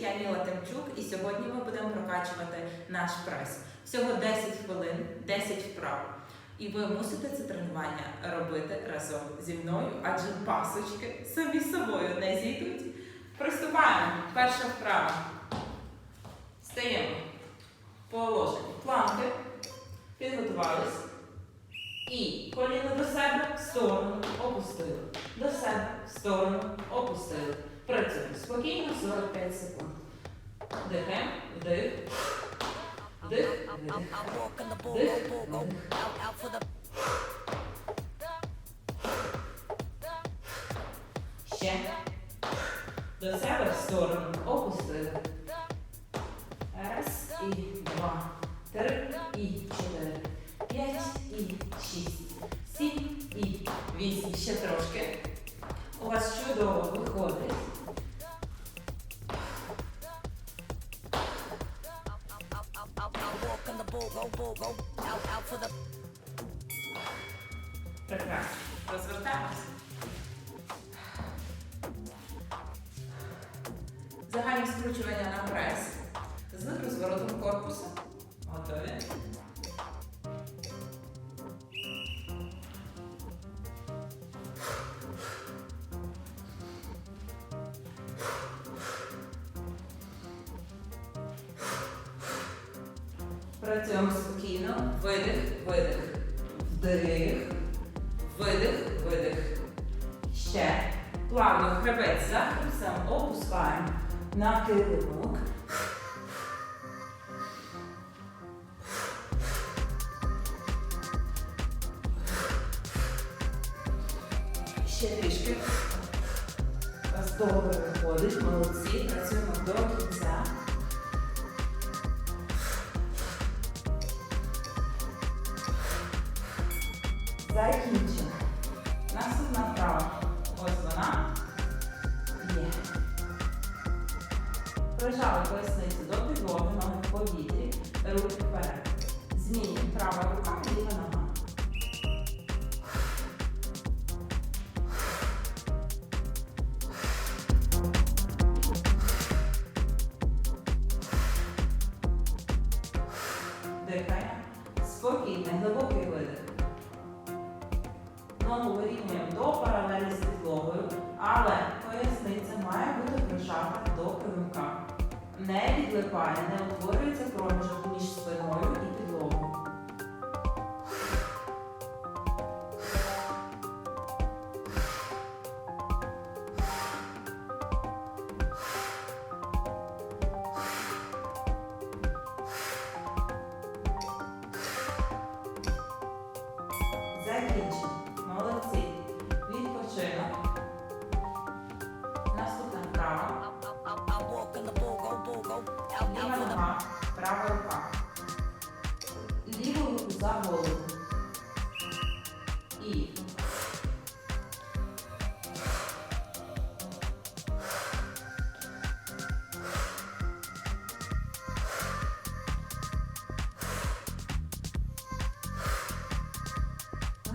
я Міла Темчук, і сьогодні ми будемо прокачувати наш прес. Всього 10 хвилин, 10 вправ. І ви мусите це тренування робити разом зі мною, адже пасочки самі собою не зійдуть. Приступаємо. Перша вправа. Стаємо. Положення. Планки. Підготувались. І коліно до себе, в сторону, опустили. До себе, в сторону, опустили. Працюємо спокійно 45 секунд. Дихаємо, вдих, вдих, вдих, вдих. Ще. До себе в сторону, Прекрасно. Розвертаємося. Загальне скручування на прес з розворотом корпусу. Готові? Працюємо спокійно. Видих, видих. Вдих. Видих, видих. Ще. Плавно хребець за хребцем опускаємо на килимок. Ще трішки. Вас добре виходить, молодці. Працюємо до кінця. Закінчимо. Наступна вправа. Ось вона. Є. Прижали поясницю до підлоги, Ногу вирівнюємо до паралелі з підлогою, але поясниця має бути прижата до килимка. Не відлипає, не утворюється нога, права рука. Ліву руку за голову. І.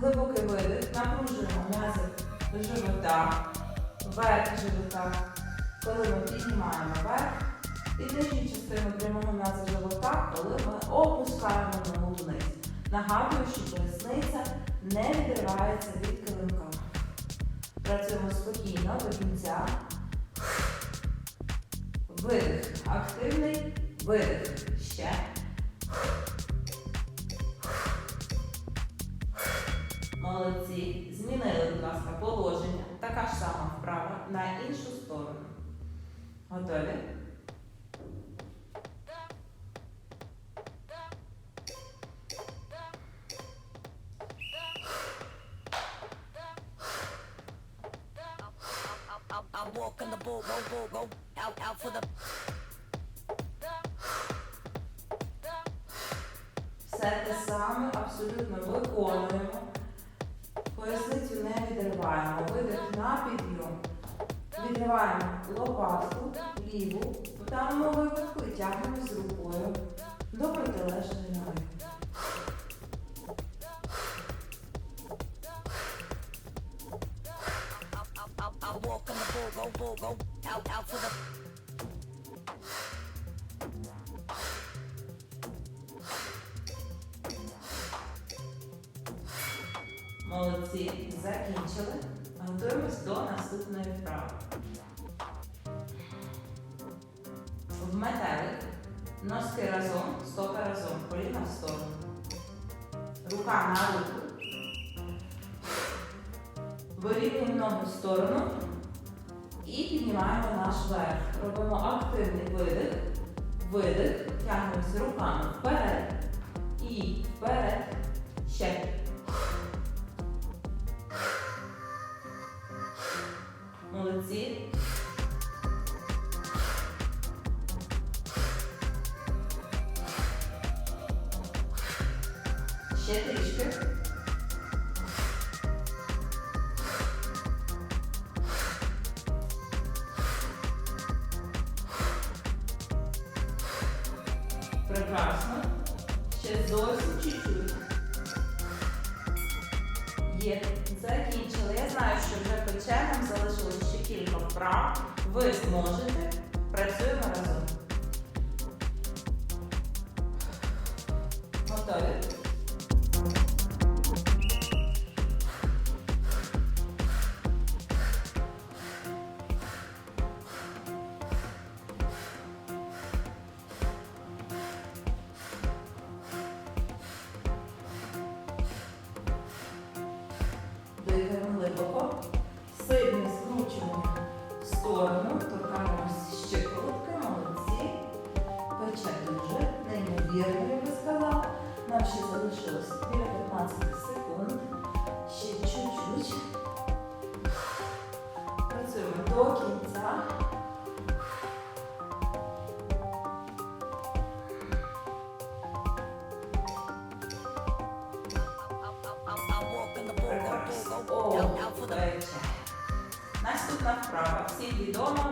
Глибокий видих. Напружуємо м'язи живота, верх живота. Коли ми піднімаємо верх, і нижню частину прямого м'яза живота, коли ми опускаємо ногу вниз. Нагадую, що поясниця не відривається від килимка. Працюємо спокійно до кінця. Видих. Активний видих. Ще. Молодці. Змінили, будь ласка, положення. Така ж сама вправа на іншу сторону. Готові? I'm walking the bull, go, bull, go, out, out for the. Все те саме абсолютно виконуємо. Поясницю не відриваємо. Видих на підйом. Відриваємо лопатку ліву. В даному випадку і тягнемось рукою до протилежної ноги. roll, roll, roll, roll, out, out for the. Молодці, закінчили. Готуємось до наступної е вправи. В метелик. Носки е разом, стопи е разом, коліна в сторону. Рука на руку. Вирівнюємо ногу в сторону. І піднімаємо наш верх. Робимо активний видих, видих, тягнемося руками вперед і вперед. Ще. Прекрасно. Ще зовсім чуть-чуть. Є. Закінчили. Я знаю, що вже пече, нам залишилось ще кілька вправ. Ви зможете. Працюємо разом. Готові? Дихаємо глибоко. Сильно скручуємо в сторону, торкаємось щиколотки, молодці. Пече дуже, неймовірно, я би сказала. Нам ще залишилось біля 15 секунд. Ще чуть-чуть. Працюємо до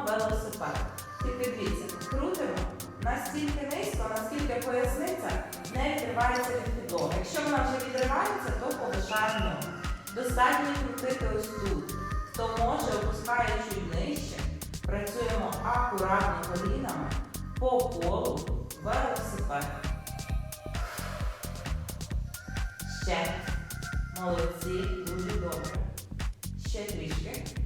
велосипед. Тільки дивіться, крутимо настільки низько, наскільки поясниця не відривається від підлоги. Якщо вона вже відривається, то полишаємо. Достатньо крутити ось тут. Хто може, опускає чуть нижче. Працюємо акуратно колінами по колу велосипед. Ще. Молодці, дуже добре. Ще трішки.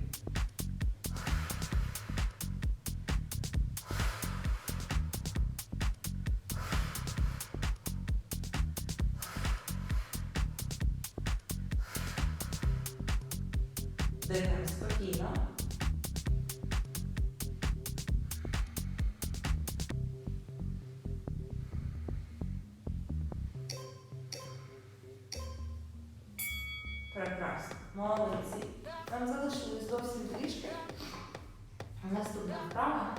Дихаємо спокійно. Прекрасно. Молодці. Нам залишилось зовсім трішки. Наступна вправа.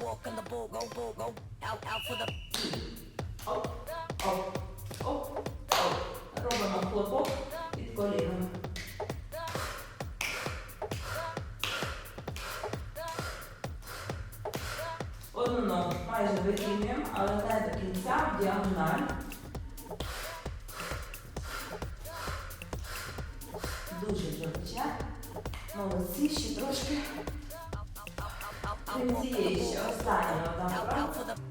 Walk in the bull, go, bull, go. Out, out for the оп, оп. Робимо хлопок під коліном. Одну ногу майже вирівнюємо, але не до кінця в діагональ. Дуже вже. Молодці, ще трошки. Крім цієї ще остання одна out,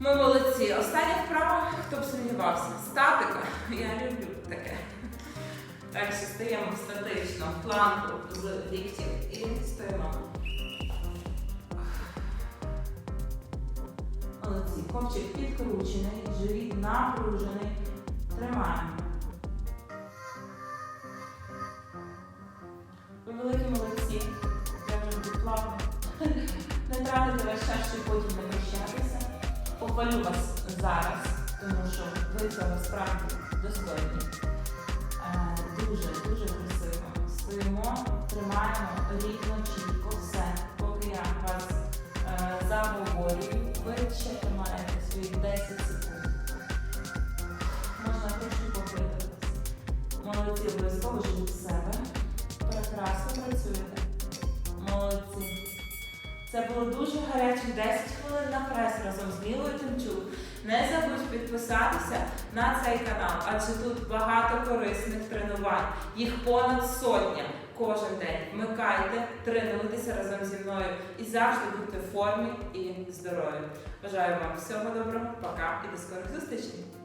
Ми молодці. Остання вправа, хто б сумнівався. Статика. Я люблю таке. Так що стаємо статично в планку з ліктів і стоїмо. Молодці. Ковчик підкручений, живіт напружений. Тримаємо. Великі молодці. Я вже буду плавно. Не тратити весь час, щоб потім. Похвалю вас зараз, тому що ви цього справді достойні. Е, Дуже, дуже красиво. Стоїмо, тримаємо рівно, чітко, все. Поки я вас е, заговорюю, ви ще тримаєте свої 10 секунд. Можна трошки попитуватися. Молодці, обов'язково живіть себе. Прекрасно працюєте. Молодці. Це було дуже гарячих 10 хвилин на Тимчук. Не забудь підписатися на цей канал, адже тут багато корисних тренувань. Їх понад сотня кожен день. Вмикайте, тренуйтеся разом зі мною і завжди будьте в формі і здорові. Бажаю вам всього доброго, пока і до скорих зустрічей!